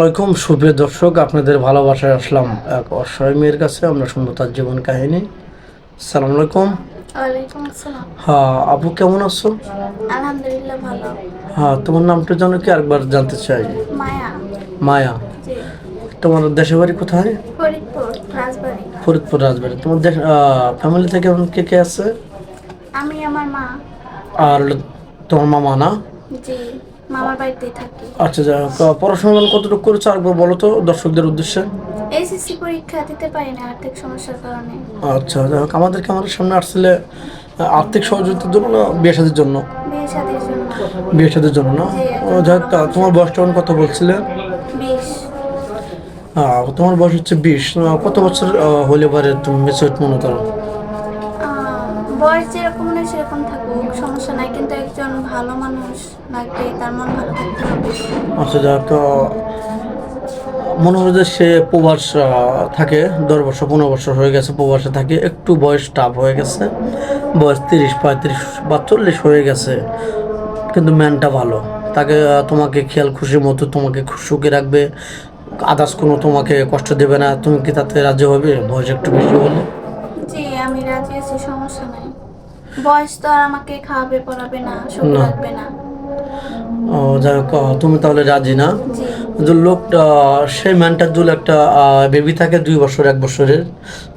আলাইকুম সুপ্রিয় দর্শক আপনাদের ভালোবাসায় আসলাম এক অসহায় মেয়ের কাছে। আমরা শুনব তার জীবন কাহিনী। সালাম আলাইকুম। হ্যাঁ আপু কেমন আছো? আলহামদুলিল্লাহ ভালো। হ্যাঁ তোমার নামটা জানো কি? একবার জানতে চাই। মায়া। মায়া। তোমার দেশের বাড়ি কোথায়? ফরিদপুর রাজবাড়ি। ফরিদপুর রাজবাড়ি। তোমার ফ্যামিলি থেকে এমন কে কে আছে? আমি আমার মা। আর তোমার মামা না? জি। মামার বাড়িতেই থাকি। আচ্ছা আহ, পড়াশোনা কতটুকু করেছ আরেকবার বলো তো দর্শকদের উদ্দেশ্যে? এসএসসি পরীক্ষা দিতে পারি না আর্থিক সমস্যার কারণে। আচ্ছা যাই হোক আমাদেরকে আমাদের সামনে আসছিলে আর্থিক সহযোগিতার জন্য না বিয়ে শাদির জন্য? বিয়ে শাদির জন্য। বিয়ে শাদির জন্য না? ও যাই হোক, তা তোমার বয়সটা তখন কত বলছিলে? বিশ। তোমার বয়স হচ্ছে বিশ কত বছর হলে পারে তুমি মেচুরিট মনে করো? বয়স যেরকম নেই সেরকম থাকুক সমস্যা নাই। কিন্তু একজন ভালো মানুষ লাগবে তার মন ভালো থাকতে হবে? আচ্ছা আহ, মনে হয় যে সে প্রবাস থাকে দশ বছর পনেরো বছর হয়ে গেছে প্রবাসে থাকে একটু বয়স টাফ হয়ে গেছে বয়স তিরিশ পঁয়ত্রিশ বা চল্লিশ হয়ে গেছে কিন্তু ম্যানটা ভালো। তাকে তোমাকে খেয়াল খুশি মতো তোমাকে সুখে রাখবে আদার্স কোনো তোমাকে কষ্ট দেবে না তুমি কি তাতে রাজি হবে? বয়স একটু বেশি হলে। আমি রাজি আছি সমস্যা নাই। বয়স তো আর আমাকে খাওয়াবে পড়াবে না সুখ না। রাখবে না। ও যাই হোক তুমি তাহলে রাজি না? জি। লোকটা সেই ম্যানটার যদি একটা বেবি থাকে দুই বছর এক বছরের।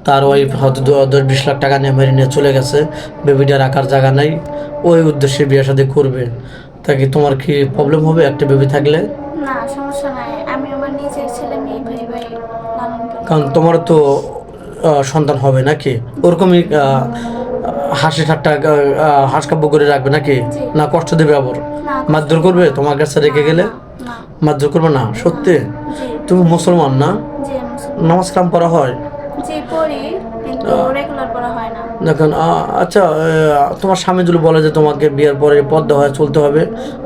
তার ওয়াইফ হয়তো দ- দশ বিশ লাখ টাকা নিয়ে মেরে নিয়ে চলে গেছে। বেবিটা রাখার জায়গা নাই। ওই উদ্দেশ্যে বিয়ে শাদী করবে। তা কি তোমার কি প্রবলেম হবে একটা বেবি থাকলে? না সমস্যা নাই। আমি আমার নিজের ছেলে মেয়ে ভাই ভাই লালন পালন কারণ তোমার তো সন্তান হবে নাকি? ওরকমই হাসি ঠাট্টা আহ, হাঁস কাব্য করে রাখবে নাকি? না কষ্ট দেবে আবার? মারধর করবে তোমার কাছে রেখে গেলে? মারধর করবে না? সত্যি? তুমি মুসলমান না। নামাজ কালাম পড়া হয়? হয় দেখেন আচ্ছা তোমার স্বামী যদি বলে যে তোমাকে বিয়ের পরে পদ্মা হয়ে চলতে হবে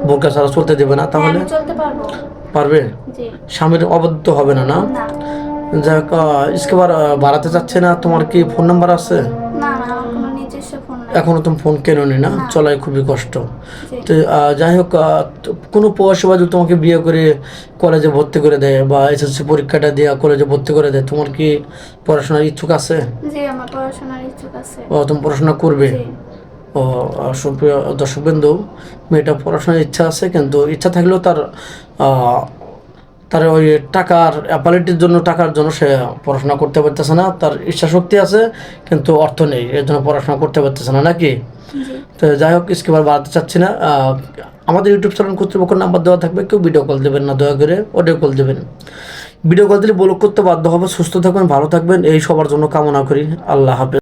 বোরকা ছাড়া চলতে দেবে না হ্যাঁ, তাহলে চলতে পারব। স্বামীর অবদ্ধ হবে না না? না। যাক ইসকেবার বাড়াতে চাচ্ছে না? তোমার কি ফোন নাম্বার আছে? না না আমার কোনো নিজস্ব ফোন নাই। এখনও তুমি ফোন কেনোনি না? চলাই খুবই কষ্ট। তো যাই হোক কোনো পয়সা যদি তোমাকে বিয়ে করে কলেজে ভর্তি করে দেয় বা এসএসসি পরীক্ষাটা দিয়ে কলেজে ভর্তি করে দেয় তোমার কি পড়াশোনার ইচ্ছুক আছে? ও তুমি পড়াশোনা করবে? ও দর্শকবৃন্দু মেয়েটা পড়াশোনার ইচ্ছা আছে কিন্তু ইচ্ছা থাকলেও তার তার ওই টাকার অ্যাপালিটির জন্য টাকার জন্য সে পড়াশোনা করতে পারতেছে না। তার ইচ্ছা শক্তি আছে কিন্তু অর্থ নেই এর জন্য পড়াশোনা করতে পারতেছে না নাকি? তো যাই হোক স্কিমার বাড়াতে চাচ্ছি না। আমাদের ইউটিউব চ্যানেল কর্তৃপক্ষের নাম্বার দেওয়া থাকবে কেউ ভিডিও কল দেবেন না দয়া করে অডিও কল দেবেন। ভিডিও কল দিলে ব্লক করতে বাধ্য হবে সুস্থ থাকবেন ভালো থাকবেন এই সবার জন্য কামনা করি। আল্লাহ হাফেজ।